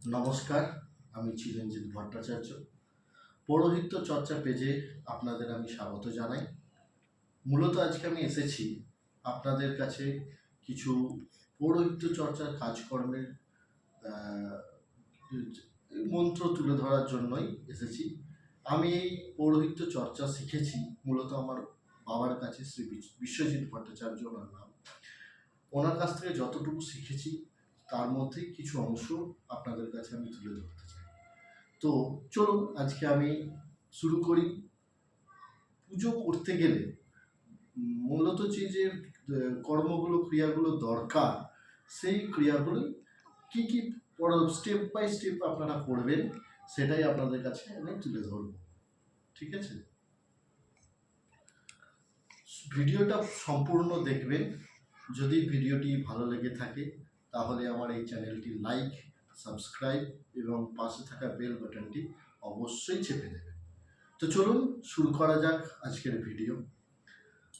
নমস্কার, আমি চিরঞ্জিত ভট্টাচার্য। পৌরোহিত্য চর্চা পেজে আপনাদের আমি স্বাগত জানাই। মূলত আজকে আমি এসেছি আপনাদের কাছে কিছু পৌরোহিত্য চর্চার কাজকর্মের মন্ত্র তুলে ধরার জন্যই এসেছি। আমি এই পৌরোহিত্য চর্চা শিখেছি মূলত আমার বাবার কাছে, শ্রী বিশ্বজিৎ ভট্টাচার্য ওনার নাম। ওনার কাছ থেকে যতটুকু শিখেছি তার মধ্যে কিছু অংশ আপনাদের কাছে আমি তুলে ধরতে চাই। তো চলুন, আজকে আমি শুরু করি। পুজো করতে গেলে মূলত যে যে কর্মগুলো, ক্রিয়াগুলো দরকার, সেই ক্রিয়াগুলো কি কি স্টেপ বাই স্টেপ আপনারা করবেন, সেটাই আপনাদের কাছে আমি তুলে ধরব। ঠিক আছে? ভিডিওটা সম্পূর্ণ দেখবেন। যদি ভিডিওটি ভালো লেগে থাকে তাহলে আমার এই চ্যানেলটি লাইক, সাবস্ক্রাইব এবং পাশে থাকা বেল বাটনটি অবশ্যই চেপে দেবেন। তো চলুন শুরু করা যাক আজকের ভিডিও।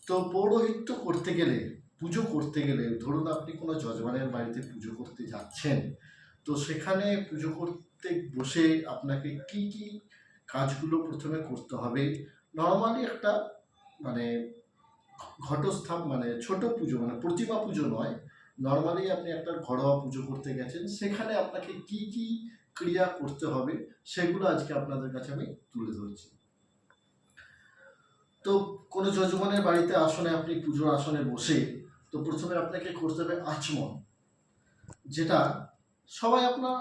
তো পৌরোহিত্য করতে গেলে, পুজো করতে গেলে, ধরুন আপনি কোনো যজমানের বাড়িতে পুজো করতে যাচ্ছেন, তো সেখানে পুজো করতে বসে আপনাকে কি কি কাজগুলো প্রথমে করতে হবে? নর্মালি একটা মানে ঘটস্থাপ মানে ছোট পুজো মানে প্রতিমা পুজো নয় নর্মালি আপনি একটা ঘরোয়া পুজো করতে গেছেন, সেখানে আপনাকে কি কি ক্রিয়া করতে হবে সেগুলো আজকে আপনাদের কাছে আমি তুলে ধরছি। তো কোনো যজমানের বাড়িতে আসনে আপনি পুজোর আসনে বসে, তো প্রথমে আপনাকে করতে হবে আচমন, যেটা সবাই আপনার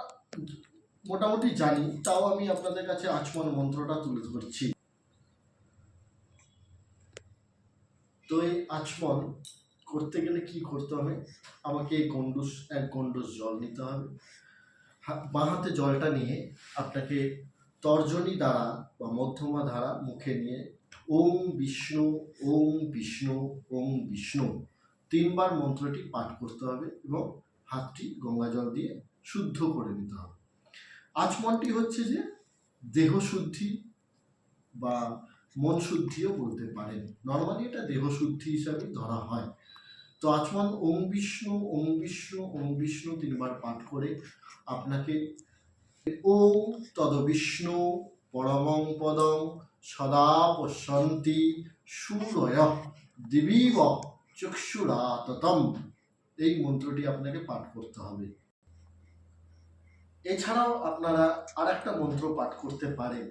মোটামুটি জানি, তাও আমি আপনাদের কাছে আচমন মন্ত্রটা তুলে ধরছি। তো এই আচমন করতে গেলে কি করতে হবে? আমাকে গন্ডুস, এক গন্ডুস জল নিতে হবে। বাঁ হাতে জলটা নিয়ে আপনাকে তর্জনী দ্বারা বা মধ্যমা ধারা মুখে নিয়ে ওম বিষ্ণু ওম বিষ্ণু ওম বিষ্ণু তিনবার মন্ত্রটি পাঠ করতে হবে এবং হাতটি গঙ্গা জল দিয়ে শুদ্ধ করে নিতে হবে। আচমনটি হচ্ছে যে দেহ শুদ্ধি বা মন শুদ্ধিও বলতে পারেন। নর্মালি এটা দেহ শুদ্ধি হিসাবে ধরা হয়। তো আচমন ওম বিষ্ণু ওম বিষ্ণু ওম বিষ্ণু তিনবার পাঠ করে আপনাকে ওম তদ বিষ্ণু পরমং পদং সদা পশ্যন্তি সুরয় দিবীব চক্ষুরাততম। এই মন্ত্রটি আপনাকে পাঠ করতে হবে। এছাড়াও আপনারা আর একটা মন্ত্র পাঠ করতে পারেন।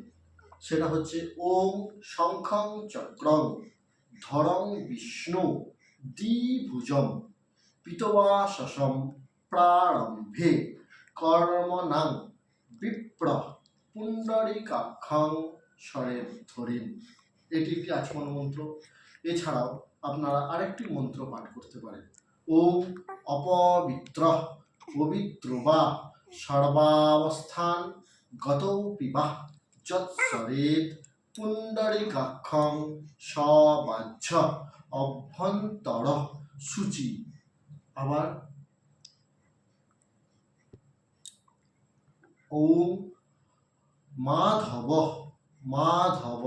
সেটা হচ্ছে ওম শঙ্খং চক্রং ধরং বিষ্ণু। দ্বিভুজম। পিতবা শশম প্রারম্ভে কর্মনাং বিপ্র পুণ্ডরিকাক্ষং স্বরের ধরিন। এটি একটি আচমন মন্ত্র। এছাড়াও আপনারা আরেকটি মন্ত্র পাঠ করতে পারেন। ওম অপবিত্র পবিত্র বা সর্বাবস্থান গত পিবা যৎসরেত পুণ্ডরিকাক্ষং সবাহ্য অভ্যন্তর সূচি। আবার ওম মাধব মাধব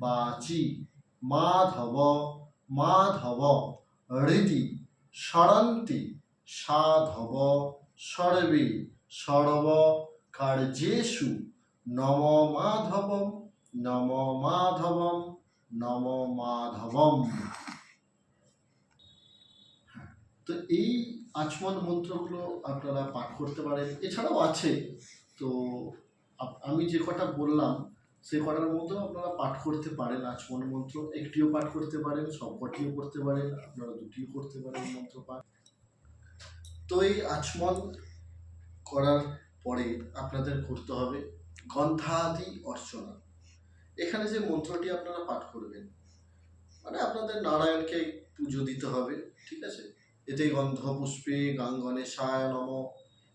বাচি, মাধব মাধব হৃদি সরন্তি সাধব সর্বে সর্ব কার্যেষু, নম মাধবম নম মাধবম। নম মাধবম। হ্যাঁ, তো এই আচমন মন্ত্রগুলো আপনারা পাঠ করতে পারেন। এছাড়াও আছে তো আমি যে কটা বললাম সে কটার মধ্যেও আপনারা পাঠ করতে পারেন আচমন মন্ত্র। একটিও পাঠ করতে পারেন সব কটিও করতে পারেন আপনারা দুটিও করতে পারেন মন্ত্র পাঠ। তো এই আচমন করার পরে আপনাদের করতে হবে গন্ধাদি অর্চনা। এখানে যে মন্ত্রটি আপনারা পাঠ করবেন মানে আপনাদের নারায়ণকে পুজো দিতে হবে, ঠিক আছে? এতে গন্ধ পুষ্পে গাঙ্গনেশায় নম,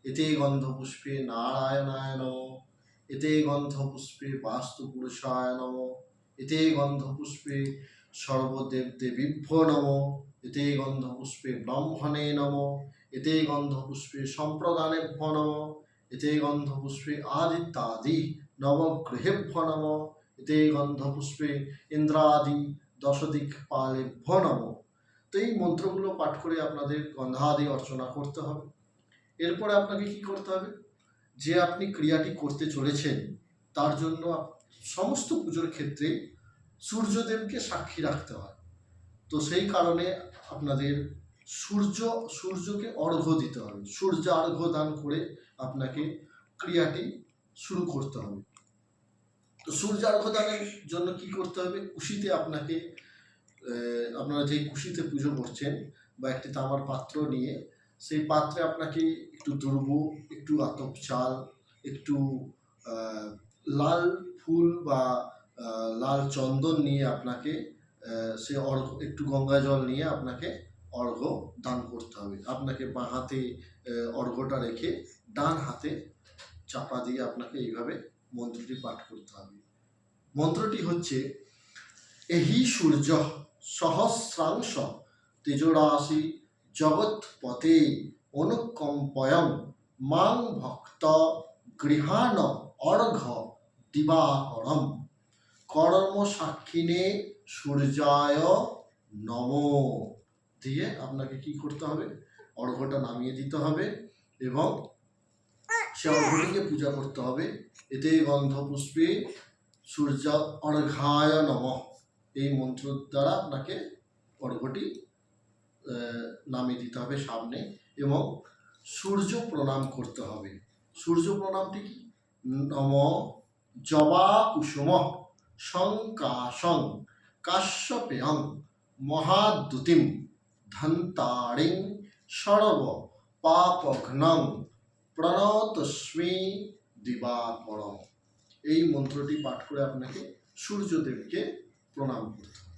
এতে গন্ধ পুষ্পে নম, এতে গন্ধ পুষ্পে বাস্তু পুরুষায় নম, এতে গন্ধ পুষ্পে সর্বদেব দেবীভ্য নম, এতে গন্ধ পুষ্পে ব্রহ্মণে নম, এতে গন্ধ পুষ্পে সম্প্রদানেভ্য নম, এতে গন্ধ পুষ্পে আদিত্যাদি নবগ্রহেভ্য নম এতে গন্ধ পুষ্পে ইন্দ্রাদি দশদিক পালেভ্য নম তো এই মন্ত্রগুলো পাঠ করে আপনাদের গন্ধাদি অর্চনা করতে হবে। এরপরে আপনাকে কি করতে হবে? যে আপনি ক্রিয়াটি করতে চলেছেন, তার জন্য সমস্ত পুজোর ক্ষেত্রে সূর্যদেবকে সাক্ষী রাখতে হয়। তো সেই কারণে আপনাদের সূর্য, সূর্যকে অর্ঘ্য দিতে হবে। সূর্য অর্ঘ্য দান করে আপনাকে ক্রিয়াটি শুরু করতে হবে। তো সূর্য অর্ঘ্য দানের জন্য কি করতে হবে? কুশিতে আপনাকে আপনারা যে কুশিতে পুজো করছেন বা একটি তামার পাত্র নিয়ে সেই পাত্রে আপনাকে একটু দুর্ব একটু আতপ চাল একটু লাল ফুল বা লাল চন্দন নিয়ে আপনাকে সে অর্ঘ একটু গঙ্গা জল নিয়ে আপনাকে অর্ঘ্য দান করতে হবে। আপনাকে বাঁ হাতে আহ, অর্ঘ্যটা রেখে ডান হাতে চাপা দিয়ে আপনাকে এইভাবে মন্ত্রটি পাঠ করতে হবে। মন্ত্রটি হচ্ছে, এহি সূর্য সহস্রাংশ তেজরাশি জগৎপতে অনুকম্পয়ং মাং ভক্ত গৃহাণ অর্ঘ দিবাকরম। কর্ম সাক্ষিণে সূর্যায় নম। দিয়ে আপনাকে কি করতে হবে? অর্ঘ্যটা নামিয়ে দিতে হবে এবং সে পূজা করতে হবে। এতে গন্ধ পুষ্পে সূর্য অর্ঘায় নম। এই মন্ত্র দ্বারা আপনাকে অর্ঘ্যটি আহ, নামিয়ে দিতে হবে সামনে এবং সূর্য প্রণাম করতে হবে। সূর্য প্রণামটি কি? নম জবা কুসুম শঙ্কাশং কাশ্যপেয়ং মহাদ্যুতিম ধন্তারিং সর্ব পাপঘ্নং প্রণতস্মি দিবাকর এই মন্ত্রটি পাঠ করে আপনাকে সূর্যদেবকে প্রণাম করতে